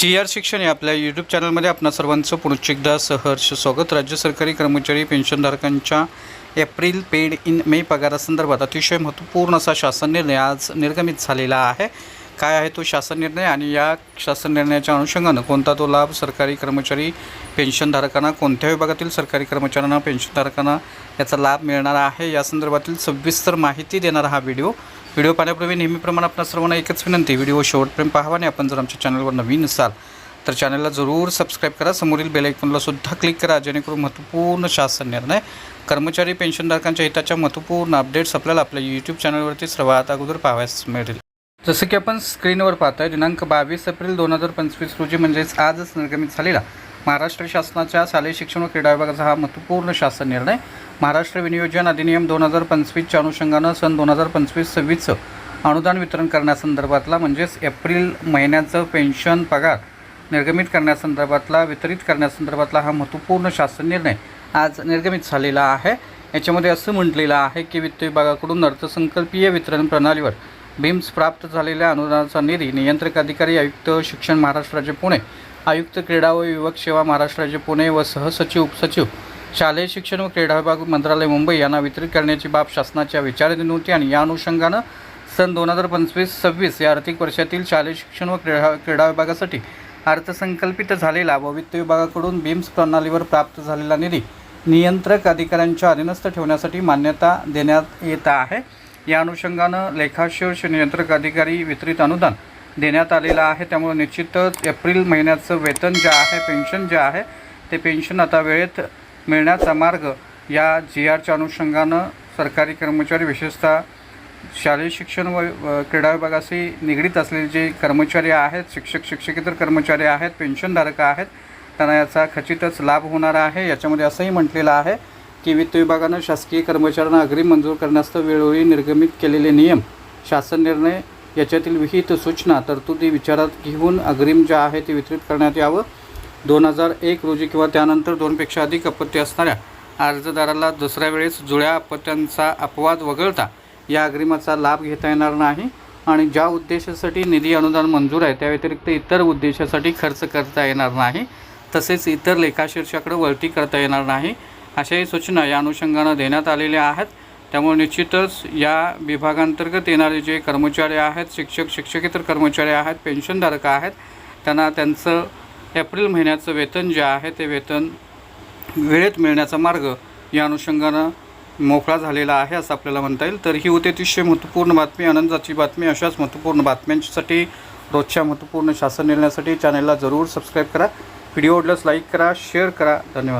जी R शिक्षण या आपल्या यूट्यूब चॅनलमध्ये आपणा सर्वांचं पुनश्च एकदा सहर्ष स्वागत. राज्य सरकारी कर्मचारी पेन्शनधारकांच्या एप्रिल पेड इन मे पगारासंदर्भात अतिशय महत्त्वपूर्ण असा शासन निर्णय आज निर्गमित झालेला आहे. काय आहे तो शासन निर्णय? आणि या शासन निर्णयाच्या अनुषंगानं कोणता तो लाभ सरकारी कर्मचारी पेन्शनधारकांना कोणत्या विभागातील सरकारी कर्मचाऱ्यांना पेन्शनधारकांना याचा लाभ मिळणार आहे? या संदर्भातील सविस्तर माहिती देणारा हा व्हिडिओ. व्हिडिओ पाहण्यापूर्वी नेहमीप्रमाणे आपल्या सर्वांना एकच विनंती व्हिडिओ शेवटपर्यंत पाहावा आणि आपण जर आमच्या चॅनलवर नवीन असाल तर चॅनलला जरूर सबस्क्राईब करा. समोरील बेलायकॉनला सुद्धा क्लिक करा जेणेकरून महत्त्वपूर्ण शासन निर्णय कर्मचारी पेन्शनधारकांच्या हिताच्या महत्त्वपूर्ण अपडेट्स आपल्याला आपल्या यूट्यूब चॅनलवरती सर्वात अगोदर पाहावयास मिळतील. जसं की आपण स्क्रीनवर पाहतोय दिनांक बावीस एप्रिल दोन हजार पंचवीस रोजी म्हणजेच आजच निर्गमित झालेला महाराष्ट्र शासनाच्या शालेय शिक्षण व क्रीडा विभागाचा हा महत्त्वपूर्ण शासन निर्णय. महाराष्ट्र विनियोजन अधिनियम दोन हजार पंचवीसच्या अनुषंगानं सन दोन हजार पंचवीस सव्वीसचं अनुदान वितरण करण्यासंदर्भातला म्हणजेच एप्रिल महिन्याचं पेन्शन पगार निर्गमित करण्यासंदर्भातला वितरित करण्यासंदर्भातला हा महत्त्वपूर्ण शासन निर्णय आज निर्गमित झालेला आहे. याच्यामध्ये असं म्हटलेलं आहे की वित्त विभागाकडून अर्थसंकल्पीय वितरण प्रणालीवर बिम्स प्राप्त झालेल्या अनुदानाचा निधी नियंत्रक अधिकारी आयुक्त शिक्षण महाराष्ट्र राज्य पुणे आयुक्त क्रीडा व युवक सेवा महाराष्ट्राचे पुणे व सहसचिव उपसचिव शालेय शिक्षण व क्रीडा विभाग मंत्रालय मुंबई यांना वितरित करण्याची बाब शासनाच्या विचाराधीन होती आणि या अनुषंगानं सन दोन हजार पंचवीस सव्वीस या आर्थिक वर्षातील शालेय शिक्षण व क्रीडा क्रीडा विभागासाठी अर्थसंकल्पित झालेला व वित्त विभागाकडून बीम्स प्रणालीवर प्राप्त झालेला निधी नियंत्रक अधिकाऱ्यांच्या अधीनस्थ ठेवण्यासाठी मान्यता देण्यात येत आहे. या अनुषंगानं लेखाशीर्ष नियंत्रक अधिकारी वितरित अनुदान देण्यात आलेलं आहे. त्यामुळे निश्चितच एप्रिल महिन्याचं वेतन जे आहे पेन्शन जे आहे ते पेन्शन आता वेळेत मिळण्याचा मार्ग या जी आरच्या अनुषंगानं सरकारी कर्मचारी विशेषतः शालेय शिक्षण व क्रीडा विभागाशी निगडीत असलेले जे कर्मचारी आहेत शिक्षक शिक्षकेतर कर्मचारी आहेत पेन्शनधारक आहेत त्यांना याचा खचितच लाभ होणार आहे. याच्यामध्ये असंही म्हटलेलं आहे की वित्त विभागानं शासकीय कर्मचाऱ्यांना अग्रिम मंजूर करण्यास वेळोवेळी निर्गमित केलेले नियम शासन निर्णय याच्यातील विहित सूचना तरतुदी विचारात घेऊन अग्रिम जे आहे ते वितरित करण्यात यावं. दोन हजार एक रोजी किंवा त्यानंतर दोनपेक्षा अधिक अपत्य असणाऱ्या अर्जदाराला दुसऱ्या वेळेस जुळ्या अपत्यांचा अपवाद वगळता या अग्रिमाचा लाभ घेता येणार नाही आणि ज्या उद्देशासाठी निधी अनुदान मंजूर आहे त्या व्यतिरिक्त इतर उद्देशासाठी खर्च करता येणार नाही तसेच इतर लेखाशीर्षाकडे वळती करता येणार नाही अशाही सूचना या अनुषंगानं देण्यात आलेल्या आहेत. त्यामुळे निश्चितच या विभागांतर्गत येणारे जे कर्मचारी आहेत शिक्षक शिक्षकेतर कर्मचारी आहेत पेन्शनधारक आहेत त्यांना त्यांचं एप्रिल महिन्याचं वेतन जे आहे ते वेतन वेळेत मिळण्याचा मार्ग या अनुषंगानं मोकळा झालेला आहे असं आपल्याला म्हणता येईल. तर ही होती अतिशय महत्त्वपूर्ण बातमी आनंदाची बातमी अशाच महत्त्वपूर्ण बातम्यांसाठी रोजच्या महत्त्वपूर्ण शासन निर्णयासाठी चॅनलला जरूर सबस्क्राईब करा. व्हिडिओ आवडल्यास लाईक करा शेअर करा. धन्यवाद.